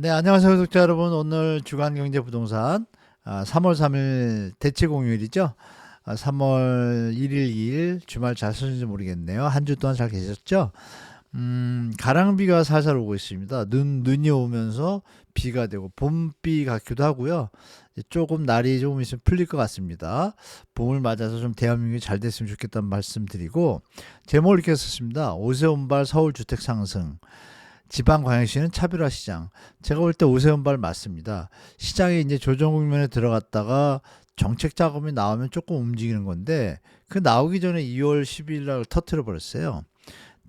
네, 안녕하세요, 구독자 여러분. 오늘 주간 경제 부동산 아, 3월 3일 대체 공휴일이죠. 아, 3월 1일, 2일 주말 잘 쓰는지 모르겠네요. 한 주 동안 잘 계셨죠? 음, 가랑비가 살살 오고 있습니다. 눈, 눈이 오면서 비가 되고 봄비 같기도 하고요. 조금 날이 조금 있으면 풀릴 것 같습니다. 봄을 맞아서 좀 대한민국이 잘 됐으면 좋겠다는 말씀 드리고 제목을 이렇게 썼습니다. 오세훈발 서울 주택 상승. 지방광역시는 차별화 시장. 제가 볼 때 오세훈 발 맞습니다. 시장에 이제 조정 국면에 들어갔다가 정책 자금이 나오면 조금 움직이는 건데 그 나오기 전에 2월 10일 날 터트려 버렸어요.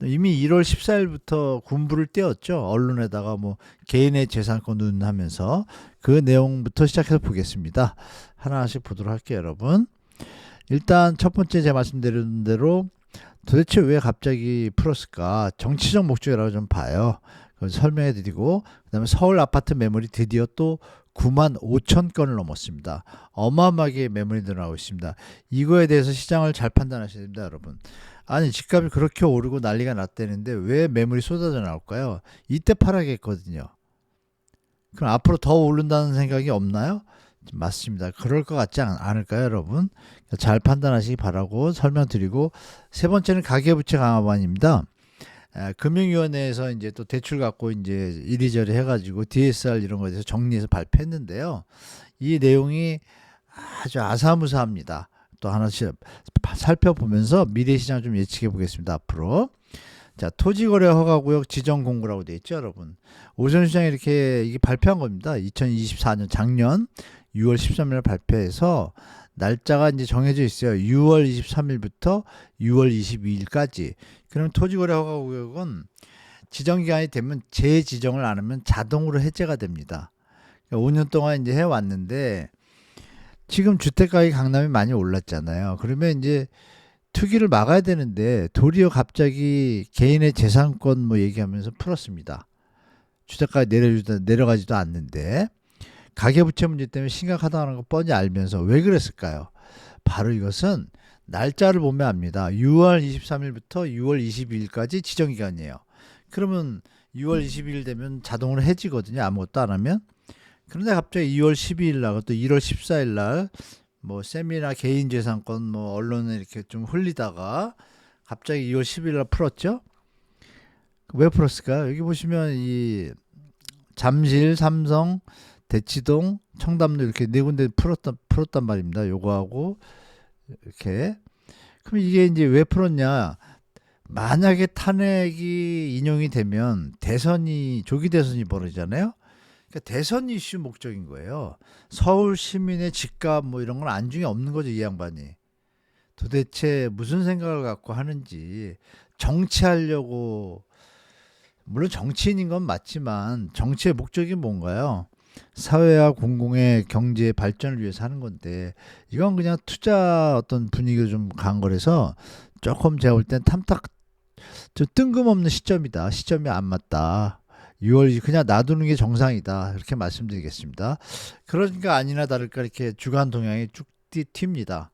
이미 1월 14일부터 군부를 떼었죠. 언론에다가 뭐 개인의 재산권 운하면서 그 내용부터 시작해서 보겠습니다. 하나씩 보도록 할게요, 여러분. 일단 첫 번째 제가 말씀드린 대로 도대체 왜 갑자기 풀었을까? 정치적 목적이라고 좀 봐요. 그걸 설명해 드리고 그다음에 서울 아파트 매물이 드디어 또 9만 5천 건을 넘었습니다. 어마어마하게 매물이 늘어나고 있습니다. 이거에 대해서 시장을 잘 판단하셔야 됩니다, 여러분. 아니 집값이 그렇게 오르고 난리가 났다는데 왜 매물이 쏟아져 나올까요? 이때 팔아야겠거든요. 그럼 앞으로 더 오른다는 생각이 없나요? 맞습니다. 그럴 것 같지 않, 않을까요, 여러분? 잘 판단하시기 바라고 설명드리고 세 번째는 가계부채 강화반입니다. 에, 금융위원회에서 이제 또 대출 갖고 이제 이리저리 해가지고 DSR 이런 거에 대해서 정리해서 발표했는데요. 이 내용이 아주 아사무사합니다. 또 하나씩 살펴보면서 미래 시장 좀 예측해 보겠습니다. 앞으로. 자, 토지거래 허가구역 지정 공고라고 돼 있죠, 여러분. 오전 시장에 이렇게 이게 발표한 겁니다. 2024년 작년 6월 13일 발표해서 날짜가 이제 정해져 있어요. 6월 23일부터 6월 22일까지. 그럼 토지거래 허가구역은 지정 기간이 되면 재지정을 안 하면 자동으로 해제가 됩니다. 5년 그러니까 동안 이제 해 왔는데 지금 주택가격이 강남이 많이 올랐잖아요. 그러면 이제 투기를 막아야 되는데 도리어 갑자기 개인의 재산권 뭐 얘기하면서 풀었습니다. 주택가가 내려주다 내려가지도 않는데 가계부채 문제 때문에 심각하다는 거 뻔히 알면서 왜 그랬을까요? 바로 이것은 날짜를 보면 압니다. 6월 23일부터 6월 22일까지 지정 기간이에요. 그러면 6월 22일 되면 자동으로 해지거든요. 아무것도 안 하면. 그런데 갑자기 2월 12일 날, 또 1월 14일 날, 뭐 세미나 개인 재산권 뭐 언론에 이렇게 좀 흘리다가 갑자기 2월 10일 날 풀었죠. 왜 풀었을까요? 여기 보시면 이 잠실, 삼성, 대치동, 청담도 이렇게 네 군데 풀었단 풀었단 말입니다. 요거하고 이렇게. 그럼 이게 이제 왜 풀었냐? 만약에 탄핵이 인용이 되면 대선이 조기 대선이 벌어지잖아요. 그러니까 대선 이슈 목적인 거예요. 서울 시민의 집값 뭐 이런 건 안중에 없는 거죠, 이 양반이. 도대체 무슨 생각을 갖고 하는지 정치하려고 물론 정치인인 건 맞지만 정치의 목적이 뭔가요? 사회와 공공의 경제 발전을 위해서 하는 건데 이건 그냥 투자 어떤 분위기를 좀간 거라서 조금 제가 볼 땐 탐탁 좀 뜬금없는 시점이다. 시점이 안 맞다. 6월 그냥 놔두는 게 정상이다. 이렇게 말씀드리겠습니다. 그러니까 아니나 다를까 이렇게 주간 동향이 쭉 튑니다.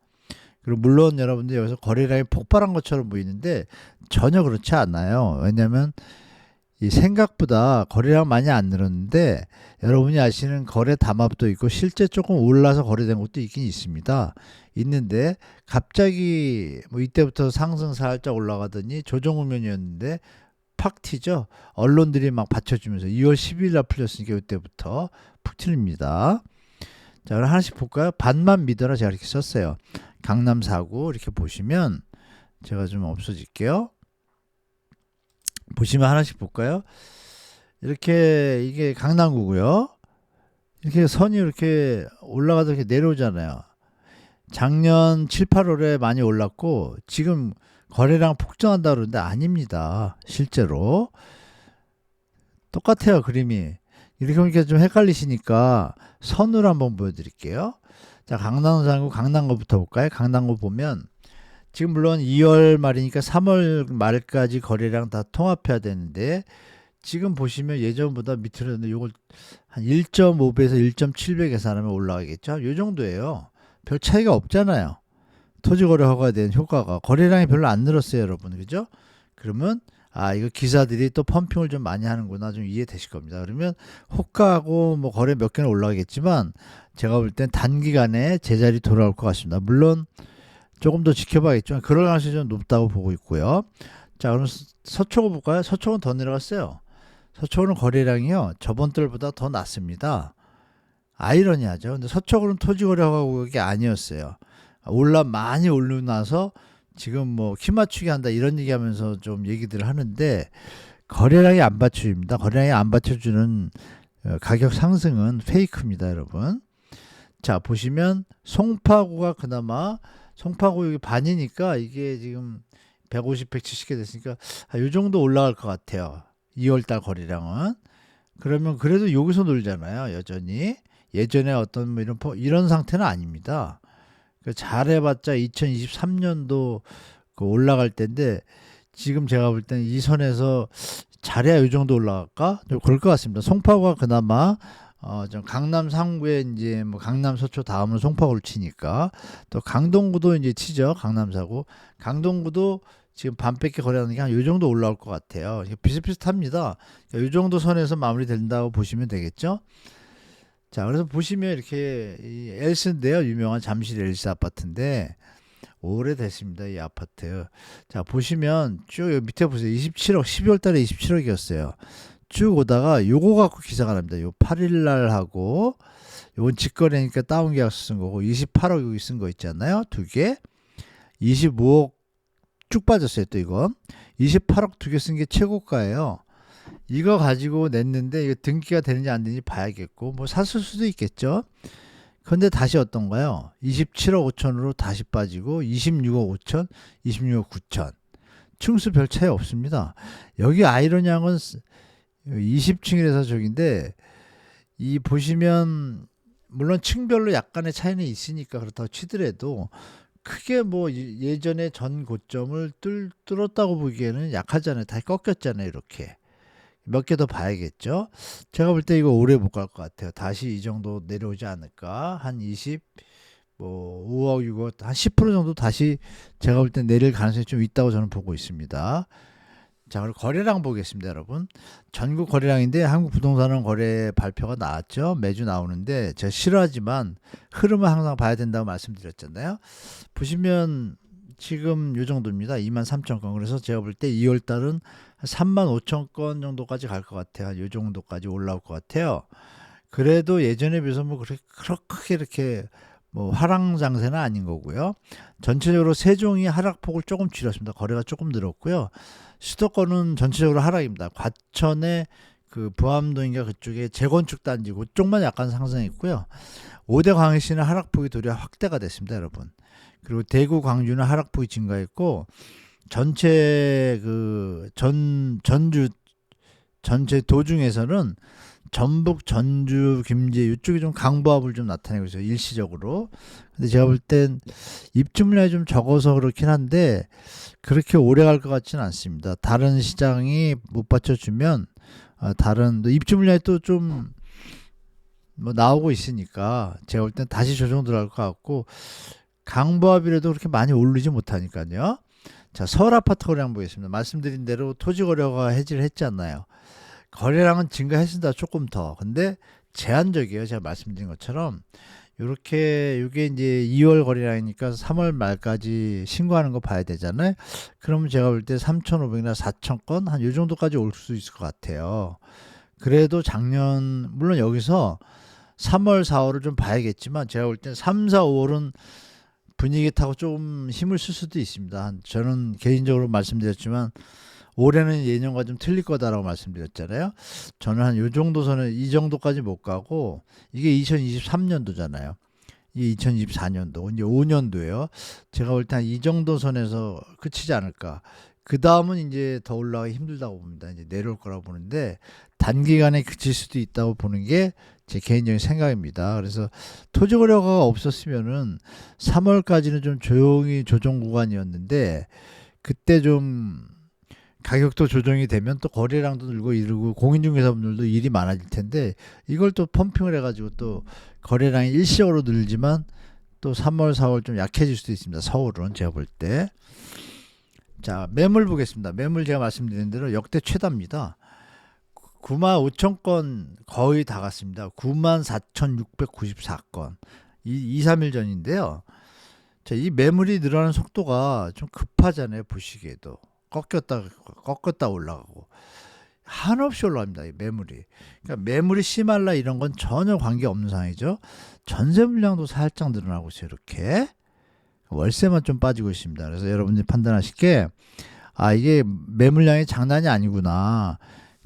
그리고 물론 여러분들 여기서 거래량이 폭발한 것처럼 보이는데 전혀 그렇지 않아요. 왜냐하면 이 생각보다 거래량 많이 안 늘었는데 여러분이 아시는 거래 담합도 있고 실제 조금 올라서 거래된 것도 있긴 있습니다. 있는데 갑자기 뭐 이때부터 상승 살짝 올라가더니 조정 후면이었는데 팍 튀죠. 언론들이 막 받쳐주면서 2월 10일 날 풀렸으니까 이때부터 푹 튀립니다. 자, 그럼 하나씩 볼까요? 반만 믿어라 제가 이렇게 썼어요. 강남 사구 이렇게 보시면 제가 좀 없어질게요. 보시면 하나씩 볼까요? 이렇게 이게 강남구고요. 이렇게 선이 이렇게 올라가서 이렇게 내려오잖아요. 작년 7, 8월에 많이 올랐고 지금 거래량 폭증한다 그러는데 아닙니다. 실제로 똑같아요 그림이. 이렇게 보니까 좀 헷갈리시니까 선으로 한번 보여드릴게요. 자 강남상구 강남구부터 볼까요? 강남구 보면 지금 물론 2월 말이니까 3월 말까지 거래량 다 통합해야 되는데 지금 보시면 예전보다 밑으로 이걸 한 1.5배에서 1.7배 계산하면 올라가겠죠. 이 정도예요. 별 차이가 없잖아요. 토지 거래 허가에 대한 효과가 거래량이 별로 안 늘었어요, 여러분. 그죠? 그러면 아 이거 기사들이 또 펌핑을 좀 많이 하는구나 좀 이해되실 겁니다. 그러면 호가하고 뭐 거래 몇 개는 올라가겠지만 제가 볼 땐 단기간에 제자리 돌아올 것 같습니다. 물론 조금 더 지켜봐야겠지만 그럴 가능성이 좀 높다고 보고 있고요. 자 그럼 서- 서초고 볼까요? 서초는 더 내려갔어요. 서초는 거래량이요 저번 달보다 더 낮습니다. 아이러니하죠. 근데 서초구는 토지 거래하고 그게 아니었어요. 올라 많이 올르고 나서 지금 뭐 키 맞추기 한다 이런 얘기하면서 좀 얘기들을 하는데 거래량이 안 받쳐줍니다. 거래량이 안 받쳐주는 어, 가격 상승은 페이크입니다, 여러분. 자 보시면 송파구가 그나마 송파구 여기 반이니까 이게 지금 150, 170개 됐으니까 아, 요 정도 올라갈 것 같아요. 2월달 거래량은 그러면 그래도 여기서 놀잖아요, 여전히 예전에 어떤 뭐 이런 포- 이런 상태는 아닙니다. 그 잘해봤자 2023년도 그 올라갈 때인데 지금 제가 볼 때는 이 선에서 잘해야 이 정도 올라갈까? 좀 그럴 것 같습니다. 송파구가 그나마 어, 좀 강남 상구에 이제 뭐 강남 서초 다음으로 송파구를 치니까 또 강동구도 이제 치죠. 강남 사구. 강동구도 지금 반밖에 거래하는 게 한 요 정도 올라올 것 같아요. 비슷비슷합니다. 요 정도 선에서 마무리된다고 보시면 되겠죠. 자, 그래서 보시면 이렇게 이 엘스인데요. 유명한 잠실 엘스 아파트인데 오래됐습니다. 이 아파트. 자, 보시면 쭉 밑에 보세요. 27억 12월 달에 27억이었어요. 쭉 오다가 요거 갖고 기사가 납니다. 요 8일 날 하고 요건 직거래니까 다운 계약서 쓴 거고 28억 여기 쓴 거 있잖아요. 두 개. 25억 쭉 빠졌어요. 또 이거. 28억 두 개 쓴 게 최고가예요. 이거 가지고 냈는데 이거 등기가 되는지 안 되는지 봐야겠고 뭐 샀을 수도 있겠죠. 근데 다시 어떤가요? 27억 5천으로 다시 빠지고 26억 5천, 26억 9천. 층수 별 차이 없습니다. 여기 아이러니한 건 20층이라서 저긴데 이 보시면 물론 층별로 약간의 차이는 있으니까 그렇다고 치더라도 크게 뭐 이- 예전에 전 고점을 뚫, 뚫었다고 보기에는 약하잖아요. 다 꺾였잖아요. 이렇게. 몇 개 더 봐야겠죠. 제가 볼 때 이거 오래 못 갈 것 같아요. 다시 이 정도 내려오지 않을까. 한 20, 뭐 5억, 6억, 한 10% 정도 다시 제가 볼 때 내릴 가능성이 좀 있다고 저는 보고 있습니다. 자, 그리고 거래량 보겠습니다, 여러분. 전국 거래량인데 한국 부동산은 거래 발표가 나왔죠. 매주 나오는데 제가 싫어하지만 흐름을 항상 봐야 된다고 말씀드렸잖아요. 보시면 지금 요 정도입니다. 2만 3천 건. 그래서 제가 볼 때 2월 달은 3만 5천 건 정도까지 갈 것 같아요. 요 정도까지 올라올 것 같아요. 그래도 예전에 비해서 뭐 그렇게 그렇게 이렇게 뭐 하락 장세는 아닌 거고요. 전체적으로 세종이 하락폭을 조금 줄였습니다. 거래가 조금 늘었고요. 수도권은 전체적으로 하락입니다. 과천의 그 부암동인가 그쪽에 재건축 단지 그쪽만 약간 상승했고요. 5대 광역시는 하락폭이 도리어 확대가 됐습니다, 여러분. 그리고 대구, 광주는 하락폭이 증가했고 전체 그 전 전주 전체 도중에서는 전북, 전주, 김제 이쪽이 좀 강보합을 좀 나타내고 있어요. 일시적으로. 근데 제가 볼 땐 입주 물량이 좀 적어서 그렇긴 한데 그렇게 오래 갈 것 같지는 않습니다. 다른 시장이 못 받쳐주면 어, 다른 또 입주 물량이 또 좀 뭐 나오고 있으니까 제가 볼 땐 다시 조정 들어갈 것 같고 강보합이라도 그렇게 많이 오르지 못하니까요. 자, 서울 아파트 거래량 보겠습니다. 말씀드린 대로 토지 거래가 해지를 했잖아요. 거래량은 증가했습니다. 조금 더. 근데 제한적이에요. 제가 말씀드린 것처럼 이렇게 이게 이제 2월 거래량이니까 3월 말까지 신고하는 거 봐야 되잖아요. 그러면 제가 볼 때 3,500이나 4,000건 한 요 정도까지 올 수 있을 것 같아요. 그래도 작년 물론 여기서 3월, 4월을 좀 봐야겠지만 제가 볼 땐 3, 4, 5월은 분위기 타고 좀 힘을 쓸 수도 있습니다. 한- 저는 개인적으로 말씀드렸지만 올해는 예년과 좀 틀릴 거다라고 말씀드렸잖아요. 저는 한 요 정도 선에 이 정도까지 못 가고 이게 2023년도잖아요. 이게 2024년도 이제 5년도예요. 제가 볼 때 한 이 정도 선에서 그치지 않을까. 그 다음은 이제 더 올라가기 힘들다고 봅니다. 이제 내려올 거라고 보는데 단기간에 그칠 수도 있다고 보는 게 제 개인적인 생각입니다. 그래서 토지 거래가 없었으면은 3월까지는 좀 조용히 조정 구간이었는데 그때 좀 가격도 조정이 되면 또 거래량도 늘고 이러고 공인중개사분들도 일이 많아질 텐데 이걸 또 펌핑을 해가지고 또 거래량이 일시적으로 늘지만 또 3월, 4월 좀 약해질 수도 있습니다. 서울은 제가 볼 때. 자, 매물 보겠습니다. 매물 제가 말씀드린 대로 역대 최다입니다. 9만 5천 건 거의 다 갔습니다. 9만 4,694건. 이 2, 3일 전인데요. 자, 이 매물이 늘어나는 속도가 좀 급하잖아요. 보시기에도. 꺾였다 꺾었다 올라가고 한없이 올라갑니다. 이 매물이. 그러니까 매물이 심할라 이런 건 전혀 관계 없는 상황이죠. 전세 물량도 살짝 늘어나고 있어요. 이렇게. 월세만 좀 빠지고 있습니다. 그래서 여러분들이 판단하실 게 아 이게 매물량이 장난이 아니구나.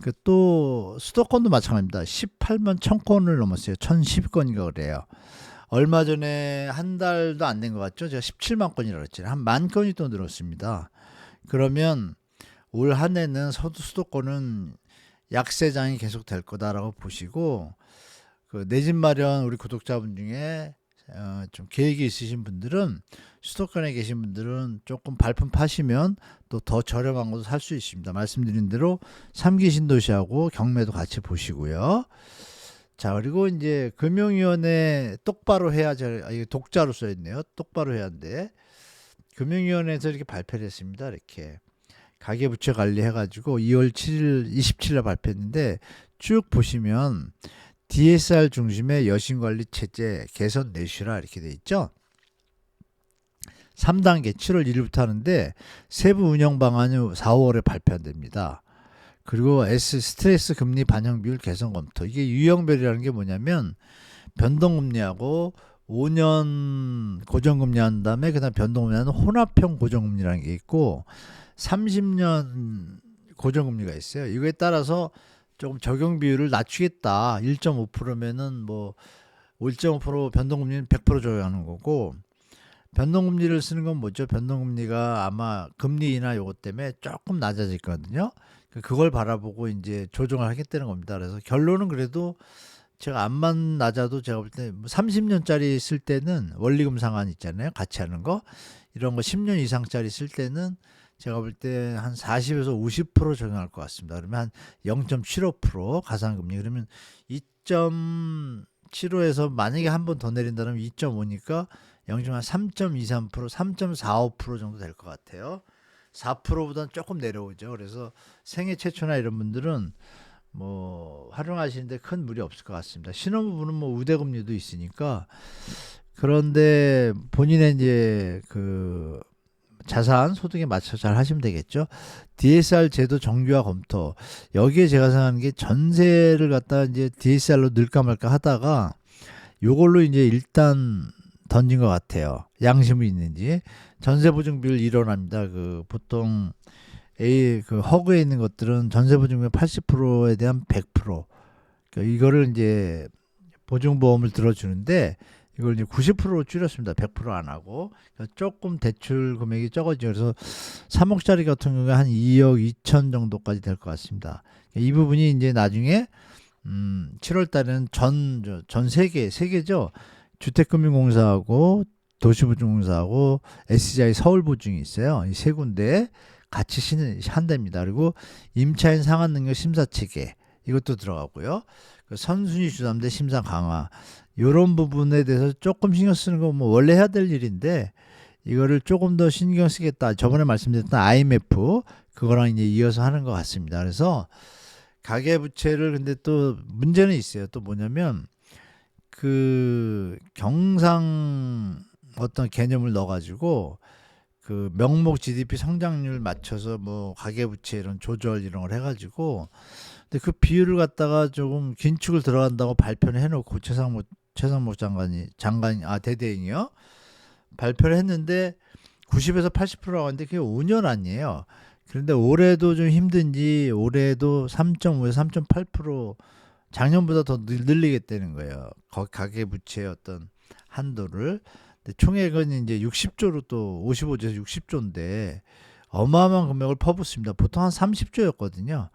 그 또 수도권도 마찬가지입니다. 18만 1000건을 넘었어요. 1010건인가 그래요. 얼마 전에 한 달도 안 된 것 같죠? 제가 17만 건이라고 했잖아요. 한 만 건이 또 늘었습니다. 그러면 올 한 해는 서도 수도권은 약세장이 계속 될 거다라고 보시고 그 내 집 마련 우리 구독자분 중에 어, 좀 계획이 있으신 분들은 수도권에 계신 분들은 조금 발품 파시면 또 더 저렴한 것도 살 수 있습니다. 말씀드린 대로 삼기 신도시하고 경매도 같이 보시고요. 자 그리고 이제 금융위원회 똑바로 해야지 아, 이게 독자로 써 있네요. 똑바로 해야 한데 금융위원회에서 이렇게 발표를 했습니다. 이렇게 가계부채 관리해가지고 2월 7일 27일 발표했는데 쭉 보시면 DSR 중심의 여신관리 체제 개선 내시라 이렇게 돼 있죠. 3단계 7월 1일부터 하는데 세부 운영 방안이 4, 5월에 발표됩니다. 그리고 S 스트레스 금리 반영 비율 개선 검토. 이게 유형별이라는 게 뭐냐면 변동금리하고 5년 고정금리 한 다음에 그다음 변동금리 하는 혼합형 고정금리라는 게 있고 30년 고정금리가 있어요. 이거에 따라서 조금 적용 비율을 낮추겠다. 1.5%면은 뭐 1.5% 변동금리는 100% 적용하는 거고 변동금리를 쓰는 건 뭐죠? 변동금리가 아마 금리 인하 요것 때문에 조금 낮아질 거거든요. 그걸 바라보고 이제 조정을 하겠다는 겁니다. 그래서 결론은 그래도 제가 암만 낮아도 제가 볼 때 30년짜리 뭐쓸 때는 원리금 상환 있잖아요. 같이 하는 거. 이런 거 10년 이상짜리 쓸 때는 제가 볼 때 한 40에서 50% 적용할 것 같습니다. 그러면 한 0.75% 가상금리 그러면 2.75에서 만약에 한 번 더 내린다면 2.5니까 0.3.23% 3.45% 정도 될 것 같아요. 4%보다는 조금 내려오죠. 그래서 생애 최초나 이런 분들은 뭐 활용하시는데 큰 무리 없을 것 같습니다. 신혼부부는 뭐 우대금리도 있으니까 그런데 본인의 이제 그 자산 소득에 맞춰 잘 하시면 되겠죠. DSR 제도 정규화 검토. 여기에 제가 생각하는 게 전세를 갖다 이제 DSR로 넣을까 말까 하다가 요걸로 이제 일단 던진 것 같아요. 양심이 있는지. 전세 보증 비율 일어납니다. 그 보통 A 그 허그에 있는 것들은 전세 보증비 80%에 대한 100%. 그러니까 이거를 이제 보증보험을 들어주는데 이걸 이제 90%로 줄였습니다. 100%안 하고 그러니까 조금 대출 금액이 적어지죠. 그래서 3억짜리 같은 경우에 한 2억 2천 정도까지 될 것 같습니다. 이 부분이 이제 나중에 음 7월 달에는 전 전 세계 세계죠. 주택금융공사하고 도시보증공사하고 SGI 서울보증이 있어요. 이 세 군데 같이 한답니다. 그리고 임차인 상한 능력 심사 체계 이것도 들어가고요. 그 선순위 주담대 심사 강화 이런 부분에 대해서 조금 신경 쓰는 건 뭐 원래 해야 될 일인데 이거를 조금 더 신경 쓰겠다. 저번에 말씀드렸던 IMF 그거랑 이제 이어서 하는 것 같습니다. 그래서 가계 부채를 근데 또 문제는 있어요. 또 뭐냐면 그 경상 어떤 개념을 넣어가지고 그 명목 GDP 성장률 맞춰서 뭐 가계부채 이런 조절 이런 걸 해가지고 근데 그 비율을 갖다가 조금 긴축을 들어간다고 발표를 해놓고 최상목 최상목 장관이 장관 아 대대행이요 발표를 했는데 90에서 80%라고 하는데 그게 5년 아니에요. 그런데 올해도 좀 힘든지 올해도 3.5에서 3.8% 작년보다 더 늘리겠다는 거예요. 가계 부채의 어떤 한도를. 총액은 이제 60조로 또 55조에서 60조인데 어마어마한 금액을 퍼붓습니다. 보통 한 30조였거든요.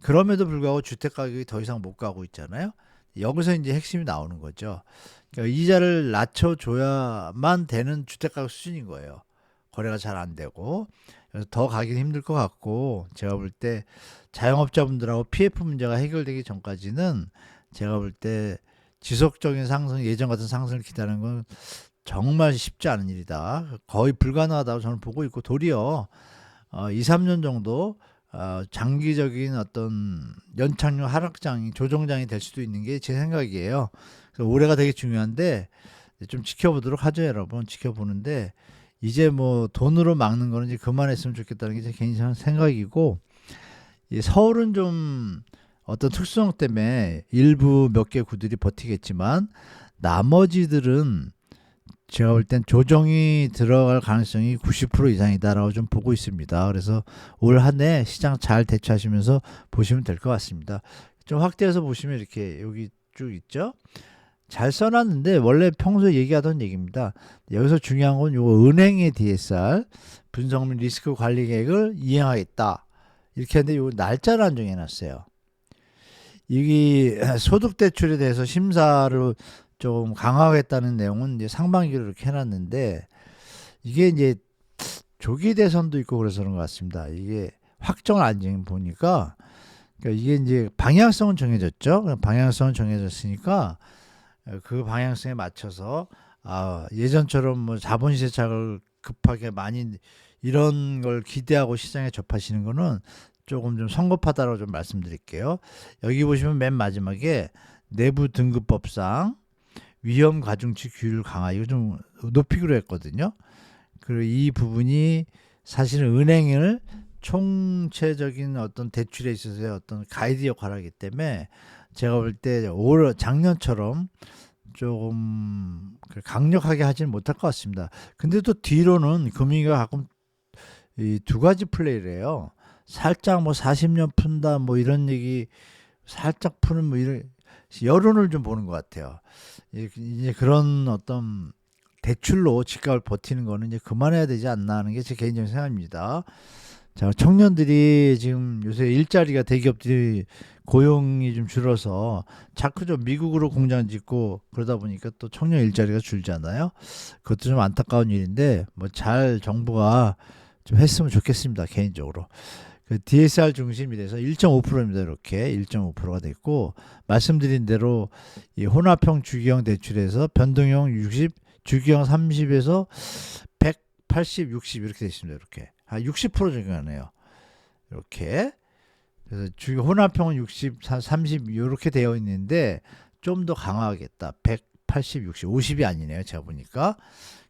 그럼에도 불구하고 주택 가격이 더 이상 못 가고 있잖아요. 여기서 이제 핵심이 나오는 거죠. 그러니까 이자를 낮춰줘야만 되는 주택 가격 수준인 거예요. 거래가 잘 안 되고 그래서 더 가기는 힘들 것 같고 제가 볼 때 자영업자분들하고 PF 문제가 해결되기 전까지는 제가 볼 때 지속적인 상승 예전 같은 상승을 기다리는 건 정말 쉽지 않은 일이다. 거의 불가능하다고 저는 보고 있고 도리어 어, 2, 3년 정도 어, 장기적인 어떤 연착륙 하락장이 조정장이 될 수도 있는 게 제 생각이에요. 그래서 올해가 되게 중요한데 좀 지켜보도록 하죠, 여러분. 지켜보는데 이제 뭐 돈으로 막는 거는 이제 그만했으면 좋겠다는 게 제 개인적인 생각이고 이 서울은 좀 어떤 특수성 때문에 일부 몇 개 구들이 버티겠지만 나머지들은 제가 볼 땐 조정이 들어갈 가능성이 90% 이상이다라고 좀 보고 있습니다. 그래서 올 한 해 시장 잘 대처하시면서 보시면 될 것 같습니다. 좀 확대해서 보시면 이렇게 여기 쭉 있죠. 잘 써놨는데 원래 평소에 얘기하던 얘기입니다. 여기서 중요한 건 요거 은행의 DSR 분석 및 리스크 관리 계획을 이행하겠다. 이렇게 했는데 요 날짜를 안 정해 놨어요. 이게 소득 대출에 대해서 심사를 좀 강화하겠다는 내용은 이제 상반기로 이렇게 해놨는데 이게 이제 조기 대선도 있고 그래서 그런 것 같습니다. 이게 확정을 안 지금 보니까 그러니까 이게 이제 방향성은 정해졌죠. 방향성은 정해졌으니까 그 방향성에 맞춰서 아, 예전처럼 뭐 자본 세착을 급하게 많이 이런 걸 기대하고 시장에 접하시는 거는 조금 좀 성급하다고 좀 말씀드릴게요. 여기 보시면 맨 마지막에 내부 등급법상 위험 가중치 규율 강화 이거 좀 높이기로 했거든요. 그리고 이 부분이 사실은 은행을 총체적인 어떤 대출에 있어서의 어떤 가이드 역할을 하기 때문에 제가 볼 때 올 작년처럼 조금 그 강력하게 하지는 못할 것 같습니다. 근데 또 뒤로는 금융위가 가끔 이 두 가지 플레이를 해요. 살짝 뭐 40년 푼다 뭐 이런 얘기 살짝 푸는 뭐 이런 여론을 좀 보는 것 같아요. 이제 그런 어떤 대출로 집값을 버티는 거는 이제 그만해야 되지 않나 하는 게 제 개인적인 생각입니다. 자, 청년들이 지금 요새 일자리가 대기업들이 고용이 좀 줄어서 자꾸 좀 미국으로 공장 짓고 그러다 보니까 또 청년 일자리가 줄잖아요. 그것도 좀 안타까운 일인데 뭐 잘 정부가 좀 했으면 좋겠습니다. 개인적으로. 그 DSR 중심이 돼서 1.5%입니다. 이렇게 1.5%가 됐고 말씀드린 대로 이 혼합형 주기형 대출에서 변동형 60, 주기형 30에서 180, 60 이렇게 됐습니다. 이렇게 한 60% 적용하네요. 이렇게 그래서 주 혼합형은 60, 30 이렇게 되어 있는데 좀 더 강화하겠다. 180, 60, 50이 아니네요. 제가 보니까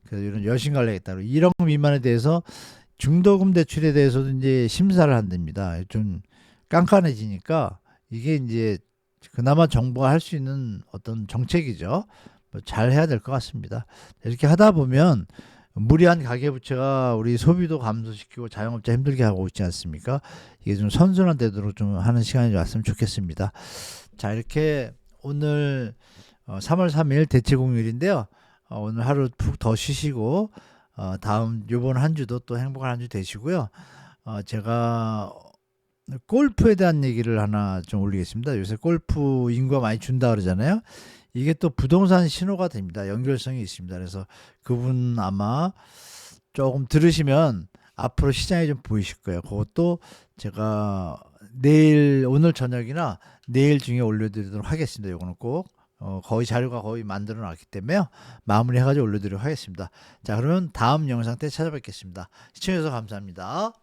그래서 이런 여신관리겠다. 1억 미만에 대해서 중도금 대출에 대해서도 이제 심사를 한답니다. 좀 깐깐해지니까 이게 이제 그나마 정부가 할 수 있는 어떤 정책이죠. 뭐잘 해야 될 것 같습니다. 이렇게 하다 보면 무리한 가계부채가 우리 소비도 감소시키고 자영업자 힘들게 하고 있지 않습니까? 이게 좀 선순환 되도록 좀 하는 시간이 왔으면 좋겠습니다. 자, 이렇게 오늘 어, 3월 3일 대체 공휴일인데요. 어, 오늘 하루 푹 더 쉬시고 어, 다음 요번 한 주도 또 행복한 한 주 되시고요. 어, 제가 골프에 대한 얘기를 하나 좀 올리겠습니다. 요새 골프 인구가 많이 준다 그러잖아요. 이게 또 부동산 신호가 됩니다. 연결성이 있습니다. 그래서 그분 아마 조금 들으시면 앞으로 시장이 좀 보이실 거예요. 그것도 제가 내일 오늘 저녁이나 내일 중에 올려드리도록 하겠습니다. 이거는 꼭 어, 거의 자료가 거의 만들어 놨기 때문에요. 마무리해가지고 올려드리도록 하겠습니다. 자, 그러면 다음 영상 때 찾아뵙겠습니다. 시청해주셔서 감사합니다.